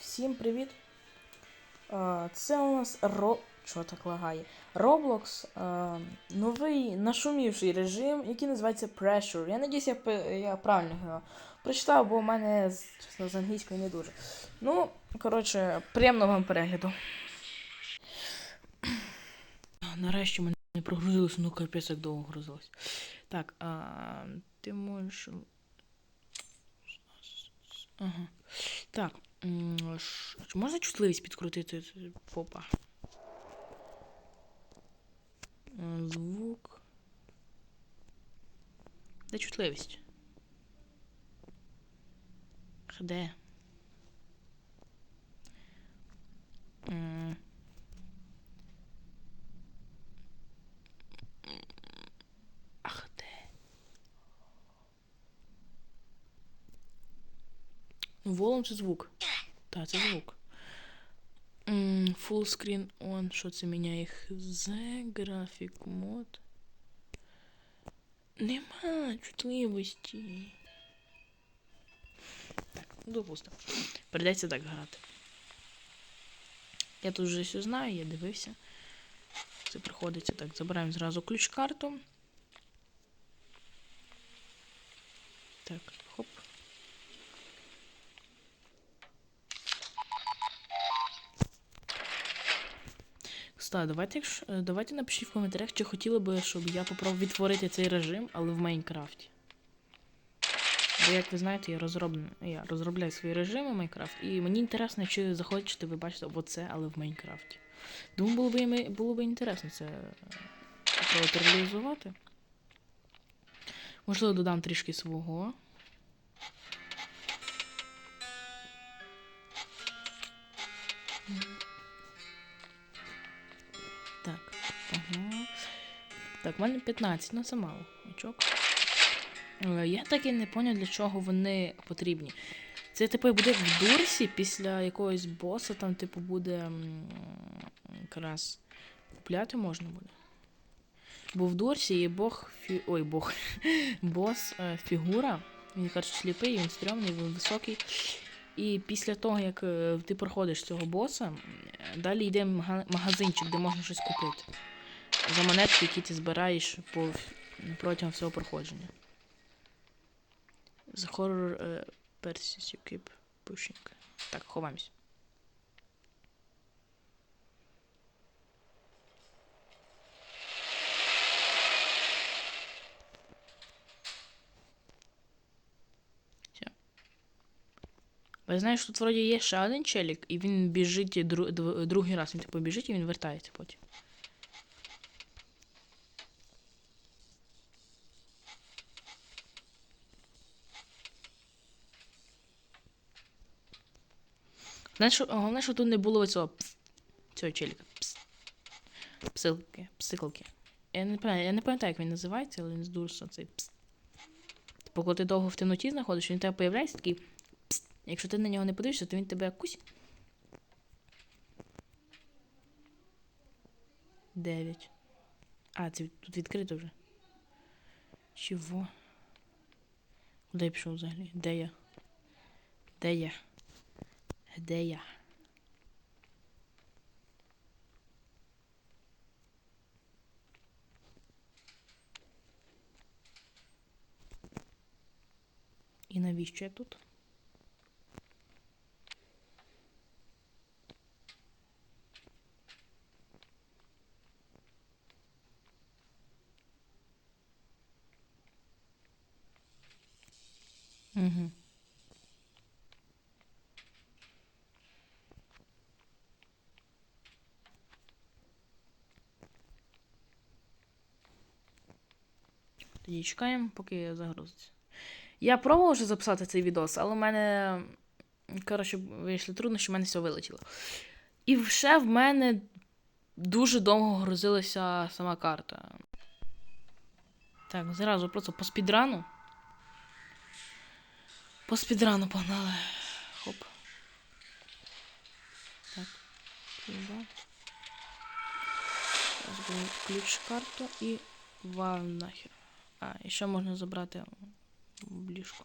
Всім привіт! Це у нас Ро... Що так лагає? Roblox, новий нашумівший режим, який називається Pressure. Я надіюсь, я, я правильно його прочитав, бо у мене чесно з англійською не дуже. Ну, коротше, приємного вам перегляду. Нарешті мене не прогрузилося, ну капець як довго грузилось. Так, а, ти можеш. Ага. Так. Чи можна чутливість підкрутити? Попа. Е, Звук. Де чутливість? Де? Ах, де? Волом це звук. Так, це звук. М, Full screen on. Що це міняє? Хз, графік мод. Нема чутливості. Так, ну, допустимо. Придеться так грати. Я тут вже все знаю, я дивився. Це приходиться так. Забираємо зразу ключ-карту. Так, Кстати, давайте, е, давайте напишіть в коментарях, чи хотіли би, щоб я попробував відтворити цей режим, але в Майнкрафті. Бо, як ви знаєте, я, розроб... я розробляю свої режими в Майнкрафт, і мені інтересно, чи захочете ви бачите оце, але в Майнкрафті. Думаю, було б, було б інтересно це е, реалізувати. Можливо, додам трішки свого. Мене 15, ну це мало. Очок. Е, Я так і не поняв, для чого вони потрібні. Це, типу, буде в дурсі після якогось боса, там, типу, буде якраз купляти можна буде. Бо в дурсі є бог фі... Ой, бог. Бос е, фігура. Він каже, сліпий, він стрьомний, він високий. І після того, як е, ти проходиш цього боса, далі йде магазинчик, де можна щось купити. За монетки, які ти збираєш по... протягом всього проходження. The horror uh, persists you keep pushing. Так, ховаємось. Ви знаєш, тут вроді є ще один челік, і він біжить дру- другий раз. Він типу біжить і він вертається потім. Знаєш, головне, що тут не було цього пс, цього челіка. Пс. Псилки, псиклки. Я не пам'ятаю, я не пам'ятаю, як він називається, але він з дурса цей пс. Типу, коли ти довго в темноті знаходиш, він тебе появляється такий пс. Якщо ти на нього не подивишся, то він тебе кусь. Дев'ять. А, це тут відкрито вже. Чого? Куди я пішов взагалі? Де я? Де я? Де я? І навіщо я тут? Тоді чекаємо, поки загрузиться. Я пробував вже записати цей відос, але в мене. Коротше, вийшли труднощі, в мене все вилетіло. І ще в мене дуже довго грузилася сама карта. Так, зразу просто по спідрану. По спідрану погнали. Хоп. Так. Зараз ключ карту і вал нахер. А, і ще можна забрати бліжку.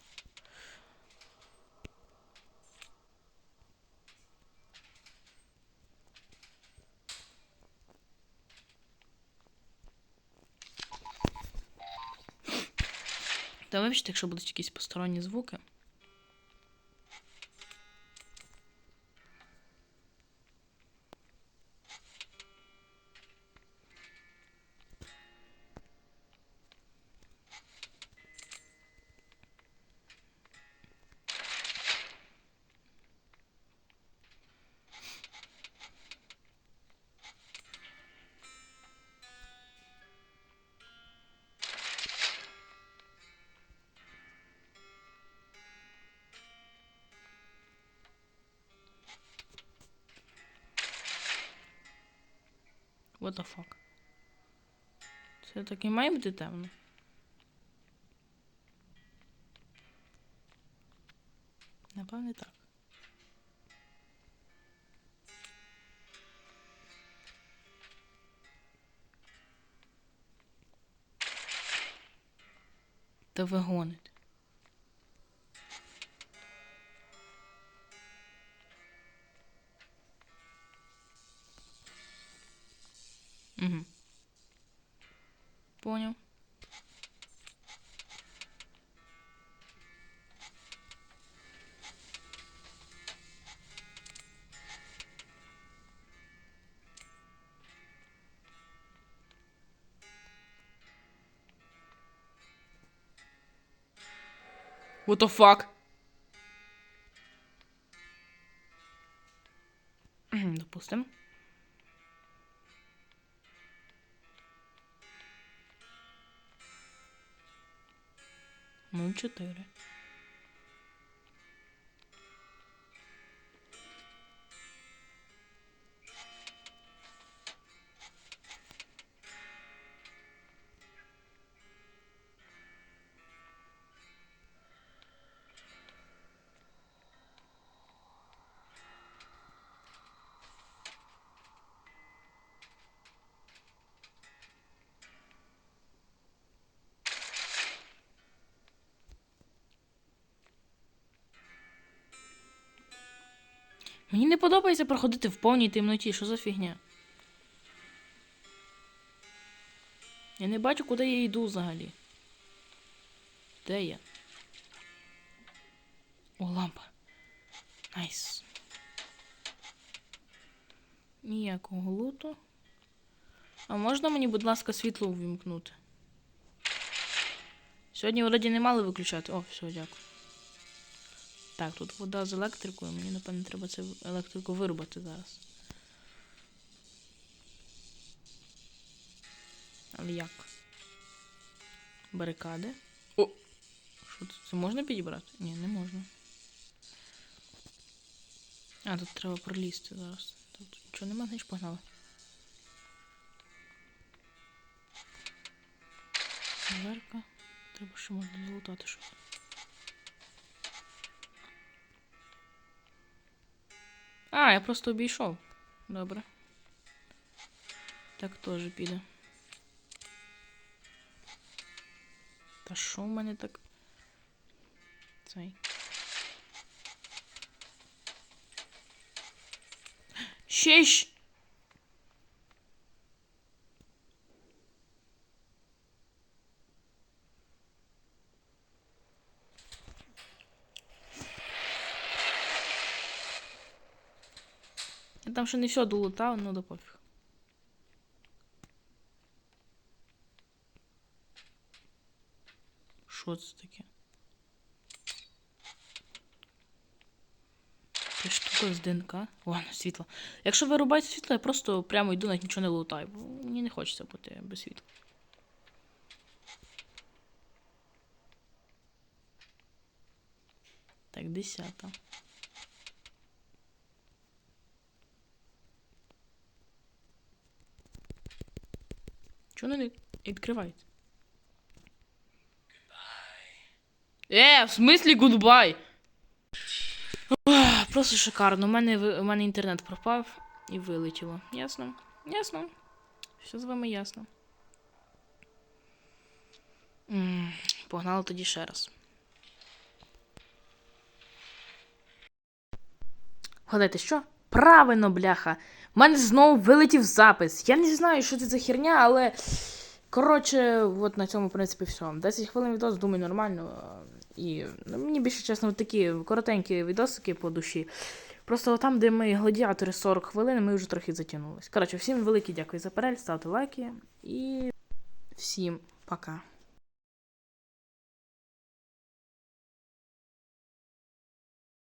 Та вибачте, якщо будуть якісь посторонні звуки. What the fuck? Це так і має бути темно. Напевне так. Та ви гоните. Понял. What the fuck? Ну, 0,4 Мені не подобається проходити в повній темноті. Що за фігня? Я не бачу, куди я йду взагалі. Де я? О, лампа. Найс. Ніякого луту. А можна мені, будь ласка, світло увімкнути? Сьогодні вроді не мали виключати. О, все, дякую. Так, тут вода з електрикою. Мені, напевно, треба це електрику вирубати зараз. Але як? Барикади. О! Що це? Це можна підібрати? Ні, не можна. А, тут треба пролізти зараз. Тут нічого нема, значить погнали. Верка. Треба ще можна залутати щось. А, я просто обійшов. Добре. Так теж піде. Та що в так? Цей. Ще там ще не все долутав, ну да пофіг. Що це таке? Це штука з ДНК. О, ну, світло. Якщо вирубається світло, я просто прямо йду, навіть нічого не лутаю, бо мені не хочеться бути без світла. Так, десята. Чого не відкривається? Е, в смислі гудбай? Просто шикарно. У мене, у мене інтернет пропав і вилетіло. Ясно? Ясно. Все з вами ясно. М, Погнали тоді ще раз. Гадайте, що? Правильно, бляха. У мене знову вилетів запис. Я не знаю, що це за херня, але. Коротше, от на цьому, в принципі, все. 10 хвилин відос, думаю, нормально. І ну, мені більше чесно, такі коротенькі відосики по душі. Просто там, де ми гладіатори 40 хвилин, ми вже трохи затягнулись. Коротше, всім велике дякую за перегляд, ставте лайки і всім пока.